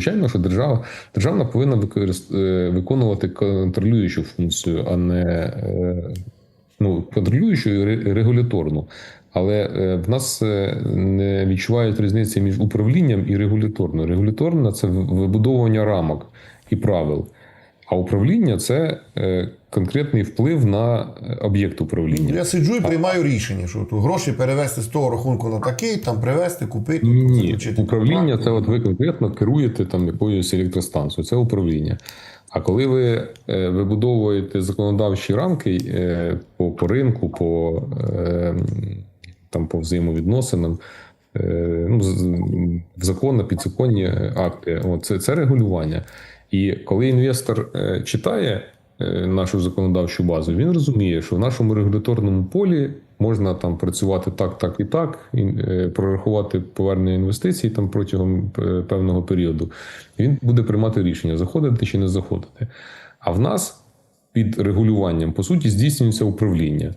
звичайно, що держава державна повинна е, виконувати контролюючу функцію, а не е, ну, контролюючу і ре- регуляторну. Але е, в нас не відчувають різниці між управлінням і регуляторною. Регуляторна це вибудовування рамок і правил. А управління це е, конкретний вплив на е, об'єкт управління. Я сиджу і приймаю рішення, що гроші перевести з того рахунку на такий, там привезти, купити, Ні, управління це от ви конкретно керуєте там якоюсь електростанцією. Це управління. А коли ви е, вибудовуєте законодавчі рамки по, по ринку, по, там, по взаємовідносинам, ну, з- закони, підзаконні акти, от, це, це регулювання. І коли інвестор е, читає е, нашу законодавчу базу, він розуміє, що в нашому регуляторному полі можна там працювати так, так і так, і, е, прорахувати повернення інвестицій там протягом певного періоду. Він буде приймати рішення, заходити чи не заходити. А в нас під регулюванням по суті здійснюється управління.